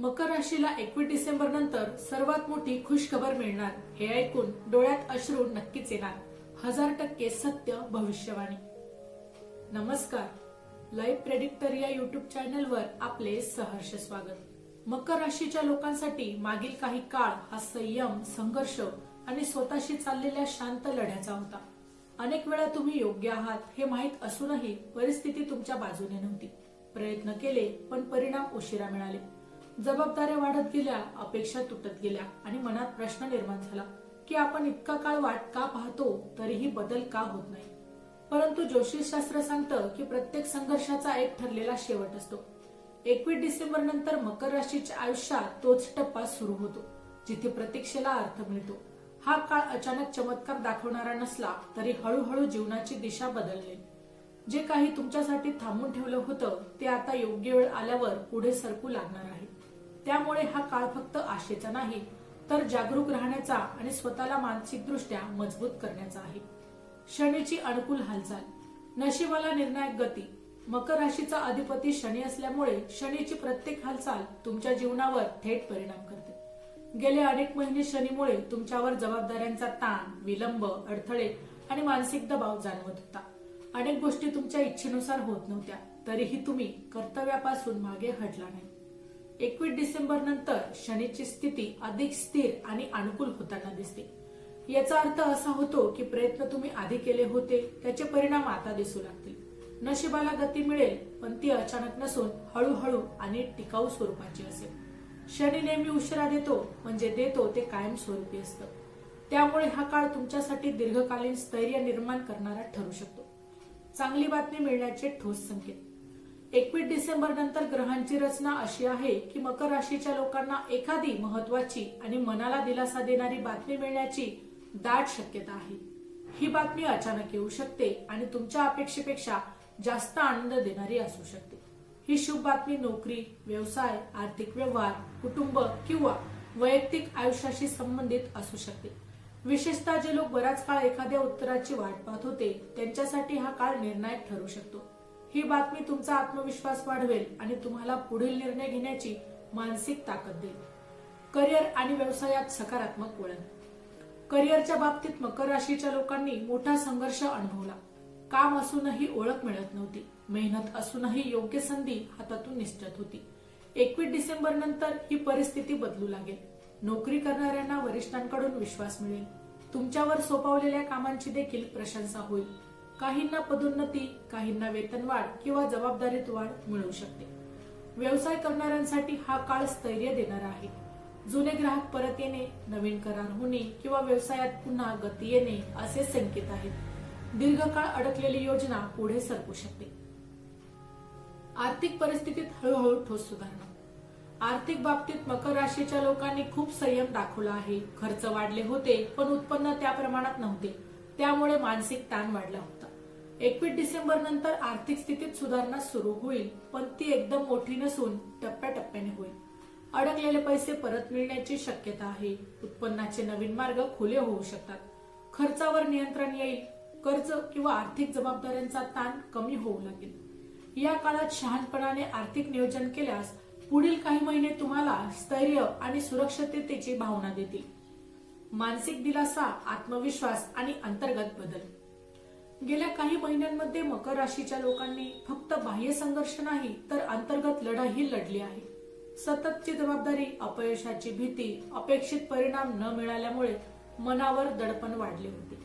मकर राशीला एकवीस डिसेंबर नंतर सर्वात मोठी खुशखबर मिळणार. हे ऐकून डोळ्यात अश्रू नक्कीच येणार. हजार टक्के सत्य भविष्यवाणी. नमस्कार. लाईव्ह प्रेडिक्टर या युट्यूब चॅनलवर आपले सहर्ष स्वागत. मकर राशीच्या लोकांसाठी मागील काही काळ हा संयम संघर्ष आणि स्वतःशी चाललेल्या शांत लढ्याचा होता. अनेक वेळा तुम्ही योग्य आहात हे माहीत असूनही परिस्थिती तुमच्या बाजूने नव्हती. प्रयत्न केले पण परिणाम उशिरा मिळाले. जबाबदाऱ्या वाढत गेल्या अपेक्षा तुटत गेल्या आणि मनात प्रश्न निर्माण झाला की आपण इतका काळ वाट का पाहतो तरीही बदल का होत नाही? परंतु ज्योतिषशास्त्र सांगतं की प्रत्येक संघर्षाचा एक ठरलेला शेवट असतो. एकवीस डिसेंबर नंतर मकर राशीच्या आयुष्यात तोच टप्पा सुरू होतो जिथे प्रतीक्षेला अर्थ मिळतो. हा काळ अचानक चमत्कार दाखवणारा नसला तरी हळूहळू जीवनाची दिशा बदलली. जे काही तुमच्यासाठी थांबून ठेवलं होतं ते आता योग्य वेळ आल्यावर पुढे सरकू लागणार आहे. त्यामुळे हा काळ फक्त आशेचा नाही तर जागरूक राहण्याचा आणि स्वतःला मानसिकदृष्ट्या मजबूत करण्याचा आहे. शनीची अनुकूल हालचाल. नशिबाला निर्णायक गती. मकर राशीचा अधिपती शनी असल्यामुळे शनीची प्रत्येक हालचाल तुमच्या जीवनावर थेट परिणाम करते. गेले अनेक महिने शनीमुळे तुमच्यावर जबाबदाऱ्यांचा ताण विलंब अडथळे आणि मानसिक दबाव जाणवत होता. अनेक गोष्टी तुमच्या इच्छेनुसार होत नव्हत्या तरीही तुम्ही कर्तव्यापासून मागे हटला नाही. एकवीस डिसेंबर नंतर शनीची स्थिती अधिक स्थिर आणि अनुकूल होताना दिसते. याचा अर्थ असा होतो की प्रयत्न तुम्ही आधी केले होते त्याचे परिणाम आता दिसू लागतील. नशिबाला गती मिळेल पण ती अचानक नसून हळूहळू आणि टिकाऊ स्वरूपाची असेल. शनी नेहमी उशिरा देतो म्हणजे देतो ते कायम स्वरूपी असतं. त्यामुळे हा काळ तुमच्यासाठी दीर्घकालीन स्थैर्य निर्माण करणारा ठरू शकतो. चांगली बातमी मिळण्याचे ठोस संकेत. एकवीस डिसेंबर नंतर ग्रहांची रचना अशी आहे की मकर राशीच्या लोकांना एखादी महत्वाची आणि मनाला दिलासा देणारी बातमी मिळण्याची दाट शक्यता आहे. ही बातमी अचानक येऊ शकते आणि तुमच्या अपेक्षेपेक्षा जास्त आनंद देणारी असू शकते. ही शुभ बातमी नोकरी व्यवसाय आर्थिक व्यवहार कुटुंब किंवा वैयक्तिक आयुष्याशी संबंधित असू शकते. विशेषतः जे लोक बराच काळ एखाद्या उत्तराची वाट पाहत होते त्यांच्यासाठी हा काळ निर्णायक ठरू शकतो. ही बातमी तुमचा आत्मविश्वास वाढवेल आणि तुम्हाला पुढील निर्णय घेण्याची मानसिक ताकद देईल. करिअर आणि व्यवसायात सकारात्मक वळण. करिअरच्या बाबतीत मकर राशीच्या लोकांनी मोठा संघर्ष अनुभवला. काम असूनही ओळख मिळत नव्हती. मेहनत असूनही योग्य संधी हातातून निश्चित होती. एकवीस डिसेंबर नंतर ही परिस्थिती बदलू लागेल. नोकरी करणाऱ्यांना वरिष्ठांकडून विश्वास मिळेल. तुमच्यावर सोपवलेल्या कामांची देखील प्रशंसा होईल. काहींना पदोन्नती काहींना वेतनवाढ किंवा जबाबदारीत वाढ मिळू शकते. व्यवसाय करणाऱ्यांसाठी हा काळ स्थैर्य देणारा आहे. जुने ग्राहक परत येणे नवीन करार होणे किंवा व्यवसायात पुन्हा गती येणे असे संकेत आहेत. दीर्घकाळ अडकलेली योजना पुढे सरकू शकते. आर्थिक परिस्थितीत हळूहळू ठोस सुधारणा. आर्थिक बाबतीत मकर राशीच्या लोकांनी खूप संयम दाखवला आहे. खर्च वाढले होते पण उत्पन्न त्या प्रमाणात नव्हते. त्यामुळे मानसिक ताण वाढला होता. एकवीस डिसेंबर नंतर आर्थिक स्थितीत सुधारणा सुरू होईल पण ती एकदम मोठी नसून टप्प्याटप्प्याने होईल. अडकलेले पैसे परत मिळण्याची शक्यता आहे. उत्पन्नाचे नवीन मार्ग खुले होऊ शकतात. खर्चावर नियंत्रण येईल. कर्ज किंवा आर्थिक जबाबदाऱ्यांचा ताण कमी होऊ लागेल. या काळात शहाणपणाने आर्थिक नियोजन केल्यास पुढील काही महिने तुम्हाला स्थैर्य आणि सुरक्षिततेची भावना देतील. मानसिक दिलासा आत्मविश्वास आणि अंतर्गत बदल. गेल्या काही महिन्यांमध्ये मकर राशीच्या लोकांनी फक्त बाह्य संघर्ष नाही तर अंतर्गत लढाई लढली आहे. सततची जबाबदारी अपयशाची भीती अपेक्षित परिणाम न मिळाल्यामुळे मनावर दडपण वाढले होते.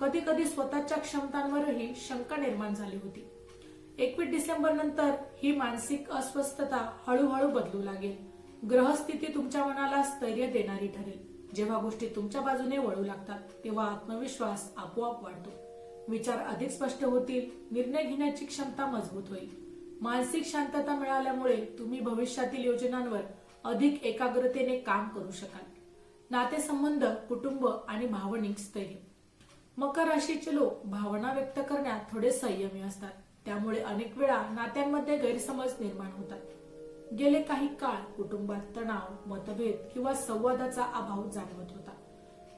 कधी कधी स्वतःच्या क्षमतांवरही शंका निर्माण झाली होती. एकवीस डिसेंबर नंतर ही मानसिक अस्वस्थता हळूहळू बदलू लागेल. ग्रहस्थिती तुमच्या मनाला स्थैर्य देणारी ठरेल. जेव्हा गोष्टी तुमच्या बाजूने वळू लागतात तेव्हा आत्मविश्वास आपोआप वाढतो. विचार अधिक स्पष्ट होतील निर्णय घेण्याची क्षमता मजबूत होईल. मानसिक शांतता मिळाल्यामुळे तुम्ही भविष्यातील योजनांवर अधिक एकाग्रतेने काम करू शकाल. नातेसंबंध कुटुंब आणि भावनिक स्थैर्य. मकर राशीचे लोक भावना व्यक्त करण्यात थोडे संयमी असतात. त्यामुळे अनेक वेळा नात्यांमध्ये गैरसमज निर्माण होतात. गेले काही काळ कुटुंबात तणाव मतभेद किंवा संवादाचा अभाव जाणवत होता.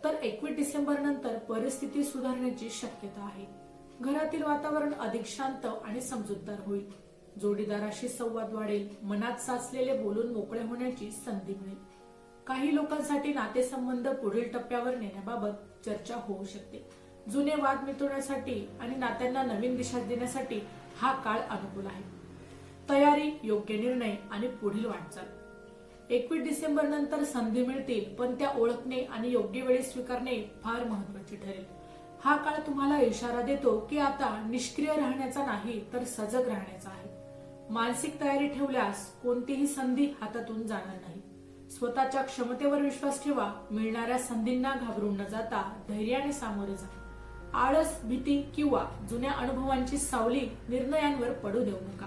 तर एकवीस डिसेंबर नंतर परिस्थिती सुधारण्याची शक्यता आहे. घरातील वातावरण अधिक शांत आणि समजूतदार होईल. जोडीदाराशी संवाद वाढेल मनात साचलेले बोलून मोकळे होण्याची संधी मिळेल. काही लोकांसाठी नातेसंबंध पुढील टप्प्यावर नेण्याबाबत चर्चा होऊ शकते. जुने वाद मिटवण्यासाठी आणि नात्यांना नवीन दिशा देण्यासाठी हा काळ अनुकूल आहे. तयारी योग्य निर्णय आणि पुढील वाटचाल. एकवीस डिसेंबर नंतर संधी मिळतील पण त्या ओळखणे आणि योग्य वेळी स्वीकारणे फार महत्त्वाचे ठरेल. हा काळ तुम्हाला इशारा देतो की आता निष्क्रिय राहण्याचा नाही तर सजग राहण्याचा आहे. मानसिक तयारी ठेवल्यास कोणतीही संधी हातातून जाणार नाही. स्वतःच्या क्षमतेवर विश्वास ठेवा मिळणाऱ्या संधींना घाबरून न जाता धैर्याने सामोरे जा. आळस भीती किंवा जुन्या अनुभवांची सावली निर्णयांवर पडू देऊ नका.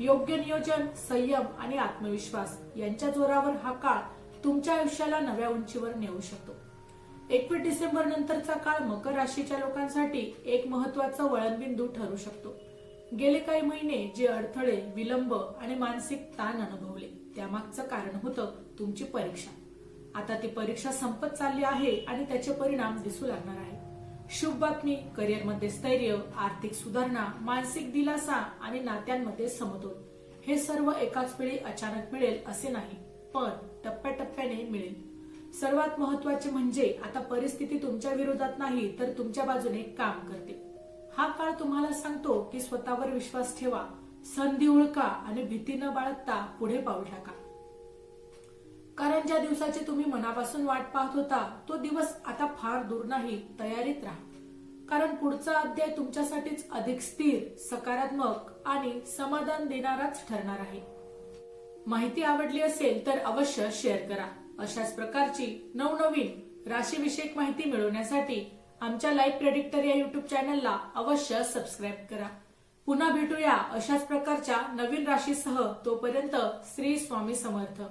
योग्य नियोजन संयम आणि आत्मविश्वास यांच्या जोरावर हा काळ तुमच्या आयुष्याला नव्या उंचीवर नेऊ शकतो. एकवीस डिसेंबर नंतरचा काळ मकर राशीच्या लोकांसाठी एक महत्त्वाचा वळणबिंदू ठरू शकतो. गेले काही महिने जे अडथळे विलंब आणि मानसिक ताण अनुभवले त्यामागचं कारण होतं तुमची परीक्षा. आता ती परीक्षा संपत चालली आहे आणि त्याचे परिणाम दिसू लागणार आहे शुभ बातमी. करिअरमध्ये स्थैर्य आर्थिक सुधारणा मानसिक दिलासा आणि नात्यांमध्ये समतोल. हे सर्व एकाच वेळी अचानक मिळेल असे नाही पण टप्प्याटप्प्याने मिळेल. सर्वात महत्त्वाचे म्हणजे आता परिस्थिती तुमच्या विरोधात नाही तर तुमच्या बाजूने काम करते. हा काळ तुम्हाला सांगतो की स्वतःवर विश्वास ठेवा संधी ओळखा आणि भीती न बाळगता पुढे पाऊल टाका. कारण ज्या दिवसाची तुम्ही मनापासून वाट पाहत होता तो दिवस आता फार दूर नाही. तयारीत राहा. कारण पुढचा अध्याय तुमच्यासाठीच अधिक स्थिर सकारात्मक आणि समाधान देणाराच ठरणार आहे. माहिती आवडली असेल तर अवश्य शेअर करा. अशाच प्रकारची नवनवीन राशीविषयक माहिती मिळवण्यासाठी आमच्या लाईव्ह प्रेडिक्टर या युट्यूब चॅनलला अवश्य सबस्क्राईब करा. पुन्हा भेटूया अशाच प्रकारच्या नवीन राशीसह. तोपर्यंत श्री स्वामी समर्थ.